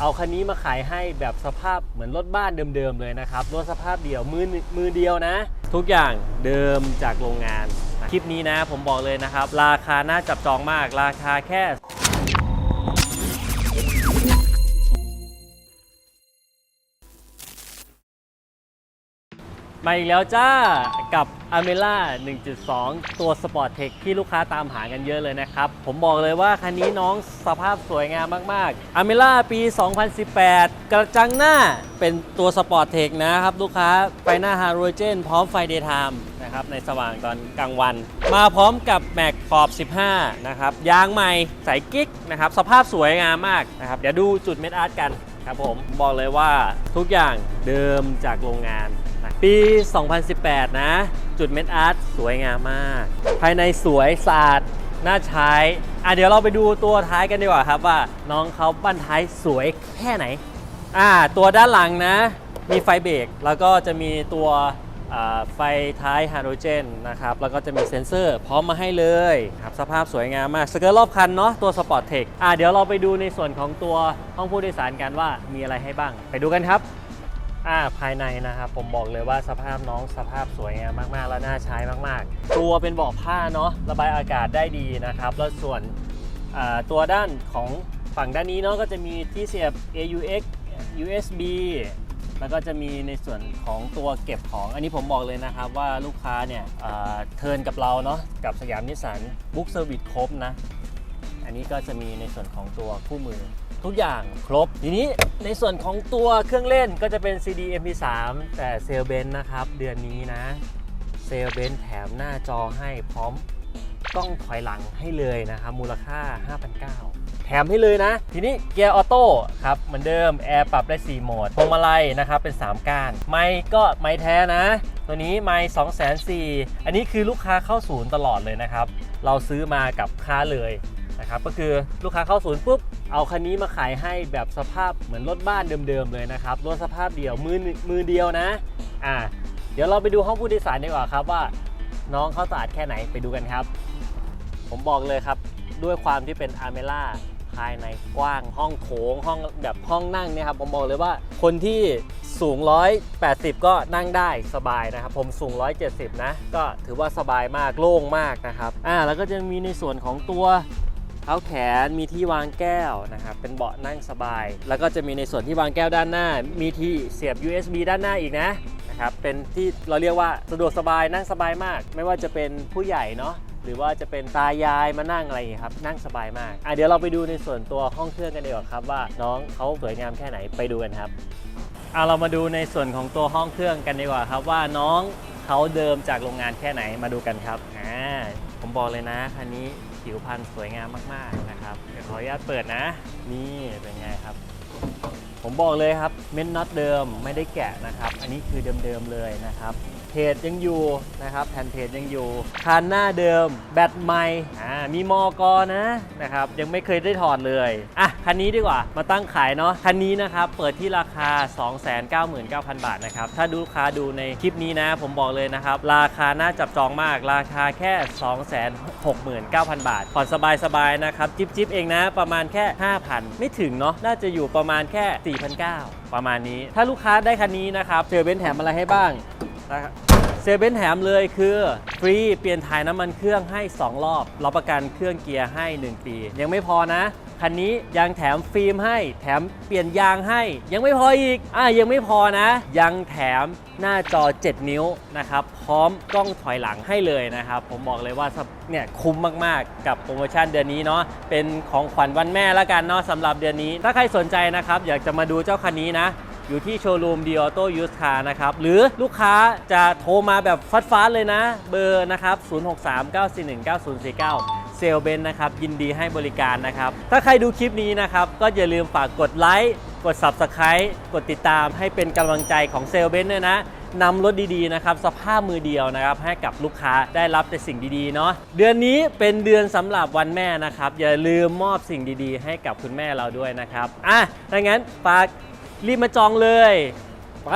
เอาคันนี้มาขายให้แบบสภาพเหมือนรถบ้านเดิมๆเลยนะครับรถสภาพเดียวมือมือเดียวนะ ทุกอย่างเดิมจากโรงงาน คลิปนี้นะผมบอกเลยนะครับ ราคาน่าจับจองมากราคาแค่ มาอีกแล้วจ้ากับ a m e l a 1.2 ตัว Sport Tech ที่ลูกค้าตามหากันเยอะเลยนะครับ ผมบอกเลยว่าคันนี้น้องสภาพสวยงามมาก ๆ a m e l a ปี 2018 กระจังหน้าเป็นตัว Sport Tech นะครับ ลูกค้าไฟหน้า Halogen พร้อมไฟ Daytime นะครับ ในสว่างตอนกลางวัน มาพร้อมกับแม็กขอบ 15 นะครับ ยางใหม่ใสกิ๊กนะครับ สภาพสวยงามมากนะครับ เดี๋ยวดูจุดเม็ดอาร์ตกันครับผมบอกเลยว่าทุกอย่างเดิมจากโรงงาน ปี 2018 นะ จุดเม็ดอาร์ตสวยงามมาก ภายในสวยสะอาดน่าใช้อะเดี๋ยวเราไปดูตัวท้ายกันดีกว่าครับว่า น้องเขาบั้นท้ายสวยแค่ไหนอ่าตัวด้านหลังนะ มีไฟเบรกแล้วก็จะมีตัวไฟท้ายไฮโดรเจนนะครับ แล้วก็จะมีเซ็นเซอร์พร้อมมาให้เลยครับสภาพสวยงามมาก สเกิร์ตรอบคันเนาะตัวสปอร์ตเทคอ่าเดี๋ยวเราไปดูในส่วนของตัวห้องผู้โดยสารกันว่ามีอะไรให้บ้าง ไปดูกันครับ อ่าภายในนะครับผมบอกเลยว่าสภาพน้องสภาพสวยงามมากๆ และน่าใช้มากๆ ตัวเป็นเบาะผ้าเนาะระบายอากาศได้ดีนะครับ แล้วส่วนตัวด้านของฝั่งด้านนี้เนาะก็จะมีที่เสียบ AUX USB แล้วก็จะมีในส่วนของตัวเก็บของ อันนี้ผมบอกเลยนะครับว่าลูกค้าเนี่ยเทิร์นกับเราเนาะกับสยามนิสสันบุ๊กเซอร์วิสครบนะ อันนี้ก็จะมีในส่วนของตัวคู่มือ ทุกอย่างครบ ทีนี้ในส่วนของตัวเครื่องเล่นก็จะเป็น CD MP3 แต่เซลเบนนะครับ เดือนนี้นะ เซลเบนแถมหน้าจอให้พร้อมกล้องถอยหลังให้เลยนะครับ มูลค่า 5,900 แถมให้เลยนะ ทีนี้เกียร์ออโต้ครับ เหมือนเดิม แอร์ปรับได้ 4 โหมดพวงมาลัยนะครับ เป็น 3 ก้าน ไม้ก็ไม้แท้นะ ตัวนี้ไม้2 4 0 0 0 อันนี้คือลูกค้าเข้าศูนย์ตลอดเลยนะครับ เราซื้อมากับค้าเลย นะครับก็คือลูกค้าเข้าศูนย์ปุ๊บเอาคันนี้มาขายให้แบบสภาพเหมือนรถบ้านเดิมๆเลยนะครับรถสภาพเดียวมือมือเดียวนะอ่าเดี๋ยวเราไปดูห้องผู้โดยสารดีกว่าครับว่า น้องเขาสะอาดแค่ไหนไปดูกันครับ ผมบอกเลยครับด้วยความที่เป็นอาร์เมล่าภายในกว้างห้องโถงห้องแบบห้องนั่งเนี่ยครับผมบอกเลยว่าคนที่สูง 180 ก็นั่งได้สบายนะครับ ผมสูง 170 นะ ก็ถือว่าสบายมากโล่งมากนะครับอ่าแล้วก็จะมีในส่วนของตัว ท้าแขนมีที่วางแก้วนะครับเป็นเบาะนั่งสบาย แล้วก็จะมีในส่วนที่วางแก้วด้านหน้า มีที่เสียบ USB ด้านหน้าอีกนะนะครับเป็นที่เราเรียกว่าสะดวกสบายนั่งสบายมาก ไม่ว่าจะเป็นผู้ใหญ่เนาะหรือว่าจะเป็นตายายมานั่งอะไรอย่างนี้ครับนั่งสบายมากอะเดี๋ยวเราไปดูในส่วนตัวห้องเครื่องกันดีกว่าครับว่าน้องเขาสวยงามแค่ไหนไปดูกันครับเอาเรามาดูในส่วนของตัวห้องเครื่องกันดีกว่าครับว่าน้องเขาเดิมจากโรงงานแค่ไหนมาดูกันครับอ่าผมบอกเลยนะคันนี้ ผิวพรรณสวยงามมาก ๆ นะครับ เดี๋ยวขออนุญาตเปิดนะ นี่เป็นไงครับ ผมบอกเลยครับ เม็ดน็อตเดิมไม่ได้แกะนะครับ อันนี้คือเดิม ๆ เลยนะครับ จยังอยู่นะครับแผ่นเพจยังอยู่คันหน้าเดิม แบตใหม่อ่ามีมอกอนะนะครับยังไม่เคยได้ถอดเลยอะคันนี้ดีกว่ามาตั้งขายเนาะคันนี้นะครับเปิดที่ราคา 299,000 บาทนะครับถ้าดูลูกค้าดูในคลิปนี้นะผมบอกเลยนะครับราคาน่าจับจองมากราคาแค่ 269,000 บาทผ่อนสบายๆนะครับจิ๊บๆเองนะประมาณแค่ 5,000 ไม่ถึงเนาะน่าจะอยู่ประมาณแค่ 4,900 ประมาณนี้ ถ้าลูกค้าได้คันนี้นะครับเซอร์เบนแถมอะไรให้บ้างนะครับ ซเว่นแถมเลยคือฟรีเปลี่ยนถ่ายน้ำมันเครื่องให้ 2 รอบรับประกันเครื่องเกียร์ให้ 1 ปี ยังไม่พอนะคันนี้ยังแถมฟิล์มให้ แถมเปลี่ยนยางให้ ยังไม่พออีกอะยังไม่พอนะ ยังแถมหน้าจอ 7 นิ้วนะครับ พร้อมกล้องถอยหลังให้เลยนะครับ ผมบอกเลยว่าเนี่ยคุ้มมากๆ กับโปรโมชั่นเดือนนี้เนาะเป็นของขวัญวันแม่ละกันเนาะสำหรับเดือนนี้ ถ้าใครสนใจนะครับ อยากจะมาดูเจ้าคันนี้นะ อยู่ที่โชว์รูมดีออโต้ยูสคานะครับ หรือลูกค้าจะโทรมาแบบฟัดๆเลยนะ เบอร์นะครับ 0639419049 เซลเบนนะครับ ยินดีให้บริการนะครับ ถ้าใครดูคลิปนี้นะครับ ก็อย่าลืมฝากกดไลค์กด Subscribe กดติดตามให้เป็นกำลังใจของเซลเบนด้วยนะนำรถดีๆนะครับสภาพมือเดียวนะครับให้กับลูกค้าได้รับแต่สิ่งดีๆเนาะเดือนนี้เป็นเดือนสำหรับวันแม่นะครับ อย่าลืมมอบสิ่งดีๆ ให้กับคุณแม่เราด้วยนะครับอะถ้างั้นฝาก รีบมาจองเลย ไป